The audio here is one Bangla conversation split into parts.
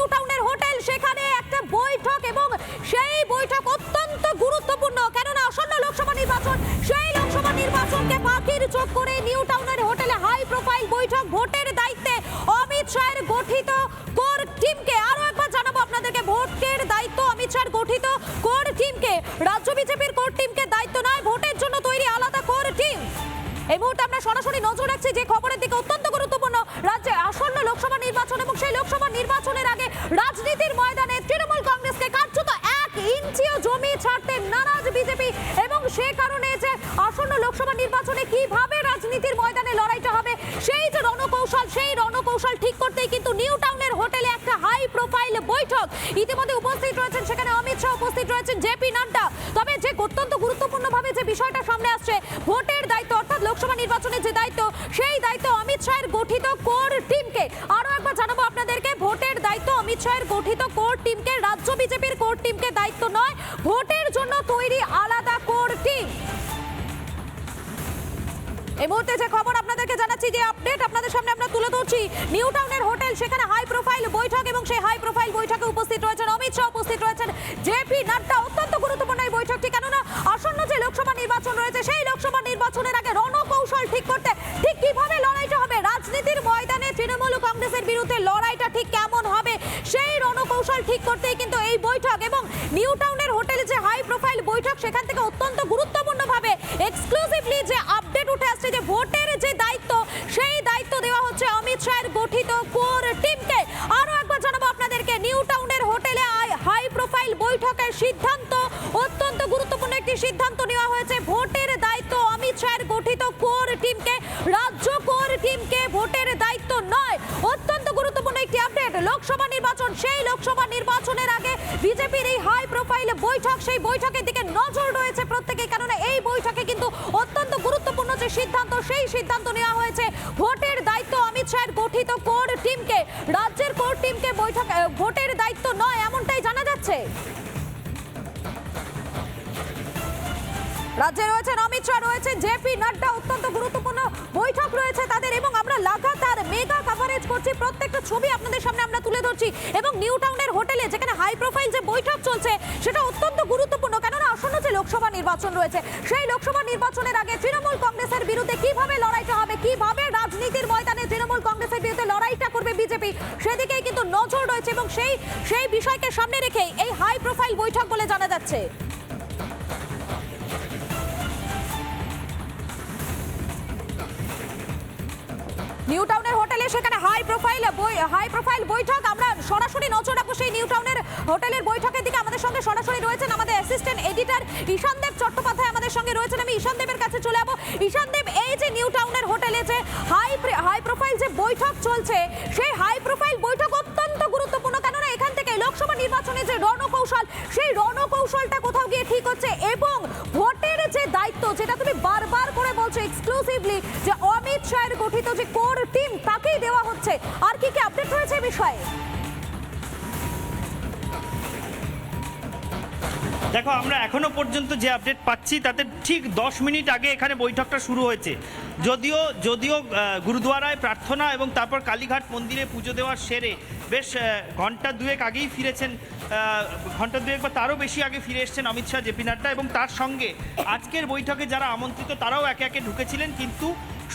নিউ টাউনের হোটেল, সেখানে একটা বৈঠক এবং সেই বৈঠক অত্যন্ত গুরুত্বপূর্ণ। কেননা আসন্ন লোকসভা নির্বাচন, সেই লোকসভা নির্বাচনকে পাখির চোখ করে নিউ টাউনের হোটেলে হাই প্রোফাইল বৈঠক, ভোটের দায়িত্বে অমিত শাহের গঠিত কোর টিমকে। আরও একবার জানাব আপনাদেরকে, ভোটের দায়িত্ব অমিত শাহের গঠিত কোর টিমকে। রাজ্য বিজেপির কোর টিমকে দায়িত্ব নয়, ভোটের জন্য তৈরি আলাদা কোর টিম। এই মুহূর্তে আমরা সরাসরি নজর রাখছি যে খবরের উপস্থিত রয়েছেন সেখানে অমিত শাহ উপস্থিত রয়েছেন জেপি নাড্ডা। তবে যে অত্যন্ত গুরুত্বপূর্ণভাবে যে বিষয়টা সামনে আসছে, ভোটের দায়িত্ব অর্থাৎ লোকসভা নির্বাচনে যে দায়িত্ব, সেই দায়িত্ব অমিত শাহের গঠিত কোর টিমকে। আরও একবার জানাব আপনাদেরকে, ভোটের দায়িত্ব অমিত শাহের গঠিত কোর টিমকে, রাজ্য বিজেপির কোর টিমকে দায়িত্ব নয়, ভোটের জন্য তৈরি আলাদা কোর টিম। এই মুহূর্তে যে খবর আপনাদেরকে জানাচ্ছি, যে আপডেট আপনাদের সামনে আমরা তুলে ধরছি। নিউ টাউনের হোটেল সেখানে হাই প্রোফাইল বৈঠক এবং সেই হাই প্রোফাইল বৈঠকে উপস্থিত রয়েছেন অমিত শাহ, উপস্থিত রয়েছেন জেপি নাড্ডা। অত্যন্ত গুরুত্বপূর্ণ এই বৈঠকটি, কেননা আসন্ন যে লোকসভা নির্বাচন রয়েছে, সেই লোকসভা নির্বাচনের আগে রণকৌশল ঠিক করতে ঠিক কীভাবে লড়াইটা হবে? রাজনীতির ময়দানে তৃণমূল কংগ্রেসের বিরুদ্ধে লড়াইটা ঠিক কেমন হবে? সেই রণকৌশল ঠিক করতেই কিন্তু এই বৈঠক এবং নিউ টাউনের হোটেলে যে হাই প্রোফাইল বৈঠক, সেখান থেকে অত্যন্ত গুরুত্বপূর্ণভাবে যে দায়িত্ব, সেই দায়িত্ব দেওয়া হচ্ছে অমিত শাহের গঠিত কোর টিমকে। আরও একবার জানাব আপনাদেরকে, নিউ টাউনের হোটেলে হাই প্রোফাইল বৈঠকের সিদ্ধান্ত, অত্যন্ত গুরুত্বপূর্ণ একটি সিদ্ধান্ত নেওয়া হয়েছে। ভোটের দায়িত্ব অমিত শাহের গঠিত কোর টিমকে, রাজ্য কোর টিমকে ভোটের দায়িত্ব নয়। অত্যন্ত গুরুত্বপূর্ণ একটি আপডেট, লোকসভা নির্বাচন, সেই লোকসভা নির্বাচনের আগে বিজেপির এই হাই প্রোফাইল বৈঠক, সেই বৈঠকের দিকে নজর রয়েছে প্রত্যেকের কারণে এই বৈঠকে কিন্তু অত্যন্ত সিদ্ধান্ত, সেই সিদ্ধান্ত নেওয়া হয়েছে। ভোটের দায়িত্ব অমিত শাহের গঠিত কোর টিমকে, রাজ্যের কোর টিমকে বৈঠক ভোটের দায়িত্ব নয়, এমনটাই জানা যাচ্ছে। রাজ্যে রয়েছেন অমিত শাহ রয়েছেন জেপি নাড্ডা, অত্যন্ত গুরুত্বপূর্ণ বৈঠক রয়েছে তাদের এবং আমরা লাগাতার মেগা কভারেজ করছি। প্রত্যেকটা ছবি আপনাদের সামনে আমরা তুলে ধরছি এবং নিউ টাউনের হোটেলে যেখানে হাই প্রোফাইল যে বৈঠক চলছে, সেটা অত্যন্ত গুরুত্বপূর্ণ লোকসভা নির্বাচন রয়েছে। সেই লোকসভা নির্বাচনের আগে তৃণমূল কংগ্রেসের বিরুদ্ধে কীভাবে লড়াইটা হবে, কীভাবে রাজনীতির ময়দানে তৃণমূল কংগ্রেসের বিরুদ্ধে লড়াইটা করবে বিজেপি, সেদিকেই কিন্তু নজর রয়েছে এবং সেই সেই বিষয়কে সামনে রেখে এই হাই প্রোফাইল বৈঠক বলে জানা যাচ্ছে। নিউ টাউনের সেখানে হাই প্রোফাইল বই হাই প্রোফাইল বৈঠক। আমরা সরাসরি নজর রাখব সেই নিউ টাউনের হোটেলের বৈঠকের দিকে। আমাদের সঙ্গে সরাসরি রয়েছেন আমাদের অ্যাসিস্ট্যান্ট এডিটর ঈশান দেব চট্টোপাধ্যায় আমাদের সঙ্গে রয়েছেন। আমি ঈশান দেবের কাছে চলে যাব। ঈশান দেব, এই যে নিউ টাউনের হোটেলে যে হাই হাই প্রোফাইল যে বৈঠক চলছে, সেই হাই প্রোফাইল বৈঠক অত্যন্ত গুরুত্বপূর্ণ। কেননা এখান থেকে লোকসভা নির্বাচনে যে রণকৌশল, সেই রণকৌশলটা কোথাও গিয়ে ঠিক হচ্ছে এবং ভোটের যে দায়িত্ব, যেটা তুমি বারবার এক্সক্লুসিভলি যে অমিত শাহের গঠিত যে কোর টিম তাকেই দেওয়া হচ্ছে। আর কি কি আপডেট এই বিষয়ে? দেখো, আমরা এখনও পর্যন্ত যে আপডেট পাচ্ছি, তাতে ঠিক দশ মিনিট আগে এখানে বৈঠকটা শুরু হয়েছে। যদিও যদিও গুরুদুয়ারায় প্রার্থনা এবং তারপর কালীঘাট মন্দিরে পুজো দেওয়ার সেরে বেশ ঘণ্টা দুয়েক আগেই ফিরেছেন ঘণ্টা দুয়েক বা তারও বেশি আগে ফিরে এসছেন অমিত শাহ জেপি নাড্ডা এবং তার সঙ্গে আজকের বৈঠকে যারা আমন্ত্রিত, তারাও একে একে ঢুকেছিলেন, কিন্তু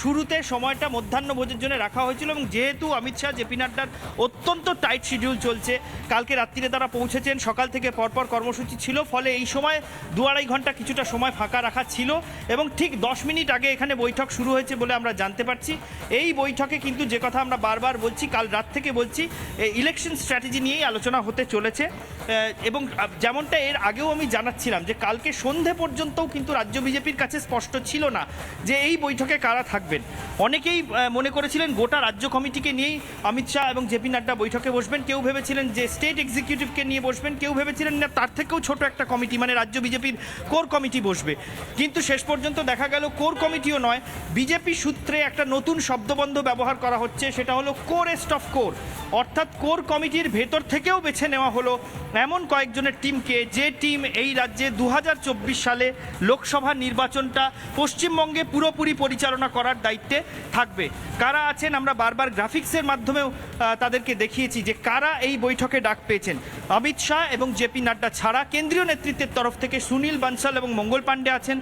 শুরুতে সময়টা মধ্যাহ্ন ভোজের জন্য রাখা হয়েছিল এবং যেহেতু অমিত শাহ, জেপি নাড্ডার অত্যন্ত টাইট শিডিউল চলছে, কালকে রাত্রিরে তারা পৌঁছেছেন, সকাল থেকে পরপর কর্মসূচি ছিল, ফলে এই সময় দু আড়াই ঘণ্টা কিছুটা সময় ফাঁকা রাখা ছিল এবং ঠিক দশ মিনিট আগে এখানে বৈঠক শুরু হয়েছে বলে আমরা জানতে পারছি। এই বৈঠকে কিন্তু যে কথা আমরা বারবার বলছি, কাল রাত থেকে বলছি ইলেকশন স্ট্র্যাটেজি নিয়েই আলোচনা হতে চলেছে। এবং যেমনটা এর আগেও আমি জানাচ্ছিলাম যে কালকে সন্ধে পর্যন্তও কিন্তু রাজ্য বিজেপির কাছে স্পষ্ট ছিল না যে এই বৈঠকে কারা থাকবেন অনেকেই মনে করেছিলেন গোটা রাজ্য কমিটিকে নিয়েই অমিত শাহ এবং জেপি নাড্ডা বৈঠকে বসবেন। কেউ ভেবেছিলেন যে স্টেট এক্সিকিউটিভকে নিয়ে বসবেন, কেউ ভেবেছিলেন না, তার থেকেও ছোট একটা কমিটি মানে রাজ্য বিজেপির কোর কমিটি বসবে। কিন্তু শেষ পর্যন্ত দেখা গেল কোর কমিটিও নয়, বিজেপি সূত্রে একটা নতুন শব্দবন্ধ ব্যবহার করা হচ্ছে, সেটা হলো কোরেস্ট অফ কোর। অর্থাৎ কোর কমিটির ভেতর থেকেও বেছে নেওয়া হলো এমন কয়েকজনের টিমকে, যে টিম এই রাজ্যে দু হাজার চব্বিশ সালে লোকসভা নির্বাচনটা পশ্চিমবঙ্গে পুরোপুরি পরিচালনা করার দায়িত্বে থাকবে। কারা আছেন আমরা বারবার গ্রাফিক্সের মাধ্যমেও তাদেরকে দেখিয়েছি যে কারা এই বৈঠকে ডাক পেয়েছেন। অমিত শাহ এবং জেপি নাড্ডা ছাড়া কেন্দ্রীয় নেতৃত্বের তরফ থেকে সুনীল বানসাল এবং মঙ্গল পাণ্ডে আছেন,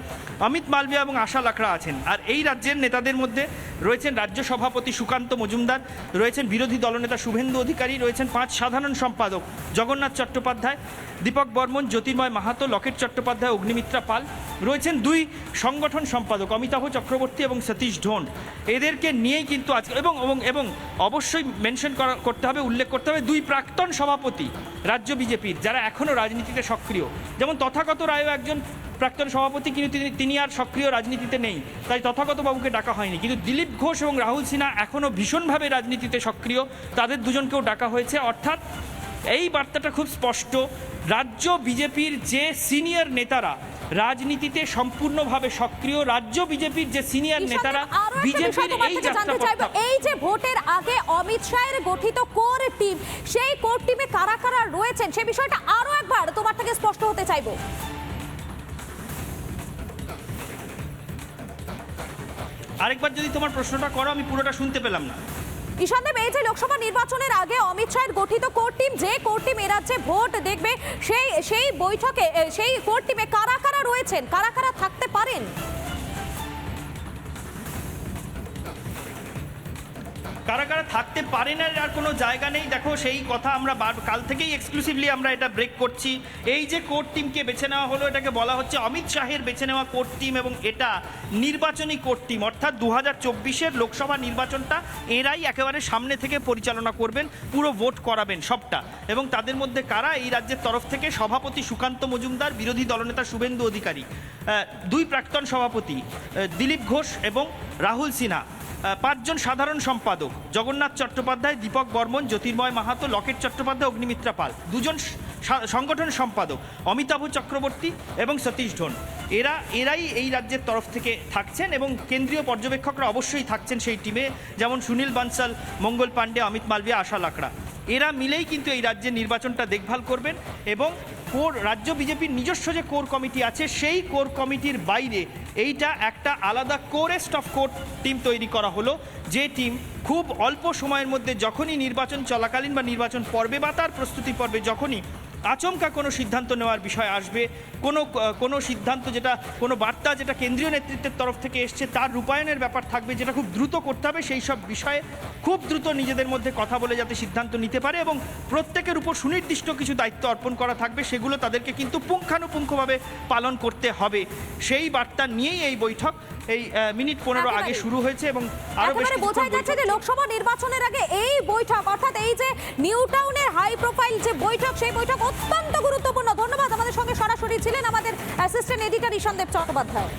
অমিত মালভিয়া এবং আশা লাখড়া আছেন। আর এই রাজ্যের নেতাদের মধ্যে রয়েছেন রাজ্য সভাপতি সুকান্ত মজুমদার, রয়েছেন বিরোধী দলনেতা শুভেন্দু অধিকারী, রয়েছেন পাঁচ সাধারণ সম্পাদক জগন্নাথ চট্টোপাধ্যায়, দীপক বর্মন, জ্যোতির্ময় মাহাতো, লকেট চট্টোপাধ্যায়, অগ্নিমিত্রা পাল, রয়েছেন দুই সংগঠন সম্পাদক অমিতাভ চক্রবর্তী এবং সতীশ ঢোন এদেরকে নিয়েই কিন্তু এবং এবং এবং অবশ্যই মেনশন করা, করতে হবে, উল্লেখ করতে হবে দুই প্রাক্তন সভাপতি রাজ্য বিজেপির, যারা এখনও রাজনীতিতে সক্রিয়। যেমন তথাগত রায়ও একজন প্রাক্তন সভাপতি কিন্তু তিনি আর সক্রিয় রাজনীতিতে নেই। তাই তথাগত বাবুকে ডাকা হয়নি। কিন্তু দিলীপ ঘোষ এবং রাহুল সিনহা এখনও ভীষণভাবে রাজনীতিতে সক্রিয়। তাদের দুজনকেও ডাকা হয়েছে। অর্থাৎ এই বার্তাটা খুব স্পষ্ট। রাজ্য বিজেপির যে সিনিয়র নেতারা রাজনীতিতে সম্পূর্ণভাবে সক্রিয় রাজ্য বিজেপির যে সিনিয়র নেতারা বিজেপির এই এই যে ভোটের আগে অমিত শাহের গঠিত কোর টিম সেই কোর টিমে কারা কারা রয়েছেন সে বিষয়টা আরও একবার তোমার থেকে স্পষ্ট হতে চাইব। আরেকবার যদি তোমার প্রশ্নটা করো, আমি পুরোটা শুনতে পেলাম না। ঈশানদেব এই যে লোকসভা নির্বাচনের আগে অমিত শাহের গঠিত কোর টিম, যে কোর টিম এ ভোট দেখবে, সেই সেই বৈঠকে সেই কোর টিমে কারা কারা রয়েছেন? কারা কারা থাকতে পারেন? কারা কারা থাকতে পারে না, আর কোনো জায়গা নেই। দেখো, সেই কথা আমরা কাল থেকেই এক্সক্লুসিভলি আমরা এটা ব্রেক করছি। এই যে কোর্ট টিমকে বেছে নেওয়া হলো, এটাকে বলা হচ্ছে অমিত শাহের বেছে নেওয়া কোর্ট টিম এবং এটা নির্বাচনী কোর্ট টিম অর্থাৎ দু হাজার চব্বিশের লোকসভা নির্বাচনটা এরাই একেবারে সামনে থেকে পরিচালনা করবেন, পুরো ভোট করাবেন সবটা। এবং তাদের মধ্যে কারা? এই রাজ্যের তরফ থেকে সভাপতি সুকান্ত মজুমদার, বিরোধী দলনেতা শুভেন্দু অধিকারী। দুই প্রাক্তন সভাপতি দিলীপ ঘোষ এবং রাহুল সিনহা। পাঁচজন সাধারণ সম্পাদক, জগন্নাথ চট্টোপাধ্যায়, দীপক বর্মন, জ্যোতির্ময় মাহাতো, লকেট চট্টোপাধ্যায়, অগ্নিমিত্রা পাল। দুজন সংগঠন সম্পাদক, অমিতাভ চক্রবর্তী এবং সতীশ ঢোন এরা, এরাই এই রাজ্যের তরফ থেকে থাকছেন এবং কেন্দ্রীয় পর্যবেক্ষকরা অবশ্যই থাকছেন সেই টিমে যেমন সুনীল বানসাল, মঙ্গল পাণ্ডে, অমিত মালবিয়া আশা লাকড়া। এরা মিলেই কিন্তু এই রাজ্যের নির্বাচনটা দেখভাল করবেন এবং কোর, রাজ্য বিজেপির নিজস্ব যে কোর কমিটি আছে, সেই কোর কমিটির বাইরে এইটা একটা আলাদা কোরেস্ট অফ কোর টিম তৈরি করা হলো। যে টিম খুব অল্প সময়ের মধ্যে যখনই নির্বাচন চলাকালীন বা নির্বাচন পর্বে বা তার প্রস্তুতি পর্বে যখনই আচমকা কোনো সিদ্ধান্ত নেওয়ার বিষয় আসবে। কোনো কোনো সিদ্ধান্ত যেটা, কোনো বার্তা যেটা কেন্দ্রীয় নেতৃত্বের তরফ থেকে এসছে, তার রূপায়ণের ব্যাপার থাকবে, যেটা খুব দ্রুত করতে হবে, সেই সব বিষয়ে খুব দ্রুত নিজেদের মধ্যে কথা বলে যাতে সিদ্ধান্ত নিতে পারে এবং প্রত্যেকের উপর সুনির্দিষ্ট কিছু দায়িত্ব অর্পণ করা থাকবে, সেগুলো তাদেরকে কিন্তু পুঙ্খানুপুঙ্খভাবে পালন করতে হবে। সেই বার্তা নিয়েই এই বৈঠক। এই মিনিট পনেরো আগে শুরু হয়েছে এবং আরও বেশ বোঝাই যাচ্ছে যে লোকসভা নির্বাচনের আগে এই বৈঠক অর্থাৎ এই যে নিউ টাউনের হাই প্রোফাইল যে বৈঠক সেই বৈঠক অত্যন্ত গুরুত্বপূর্ণ। ধন্যবাদ আমাদের সঙ্গে সরাসরি ছিলেন আমাদের অ্যাসিস্ট্যান্ট এডিটর ঈশানদেব চট্টোপাধ্যায়।